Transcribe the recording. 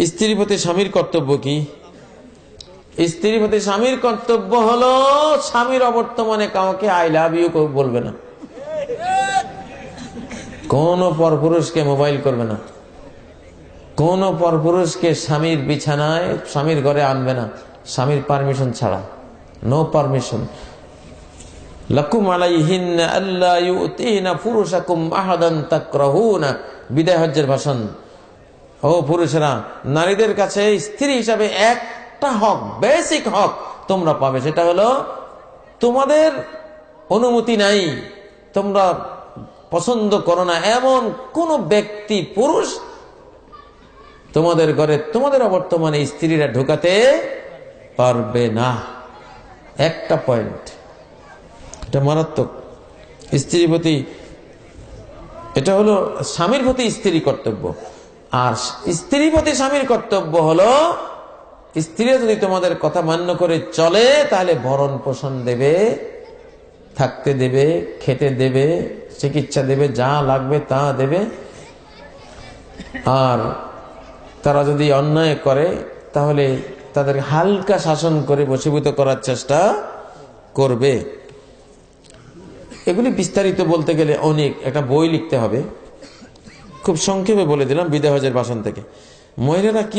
স্ত্রীর প্রতি স্বামীর কর্তব্য কি? স্ত্রীর প্রতি স্বামীর কর্তব্য হলো স্বামীর অবর্তমানে কাউকে আই লাভ ইউ বলবে না। কোন পরপুরুষকে মোবাইল করবে না। কোন পরপুরুষকে স্বামীর বিছানায়, স্বামীর ঘরে আনবে না। স্বামীর পারমিশন ছাড়া। নো পারমিশন লাকুম আলাইহিন আল্লাহ ইউতিনা ফুরুশাকুম আহাদান তাকরাহুনা। বিদায় হজ্জের ভাষণ। ও পুরুষেরা, নারীদের কাছে স্ত্রী হিসাবে একটা হক বেসিক হক তোমরা পাবে। সেটা হলো, তোমাদের অনুমতি নাই, তোমরা পছন্দ করো না। এমন কোন ব্যক্তি, পুরুষ তোমাদের ঘরে, তোমাদের অবর্তমানে স্ত্রীরা ঢোকাতে পারবে না। একটা পয়েন্ট এটা মারাত্মক। স্ত্রীর প্রতি, এটা হলো স্বামীর প্রতি স্ত্রী কর্তব্য। আর স্ত্রীর প্রতি স্বামীর কর্তব্য হলো স্ত্রী যদি তোমাদের কথা মান্য করে চলে, তাহলে ভরণ পোষণ দেবে, থাকতে দেবে, খেতে দেবে, চিকিৎসা দেবে, যা লাগবে তা দেবে। আর তারা যদি অন্যায় করে, তাহলে তাদের হালকা শাসন করে বসীভূত করার চেষ্টা করবে। এগুলি বিস্তারিত বলতে গেলে অনেক, একটা বই লিখতে হবে। খুব সংক্ষেপে বলে দিলাম বিদায় হজের বাসন থেকে। মহিলারা কি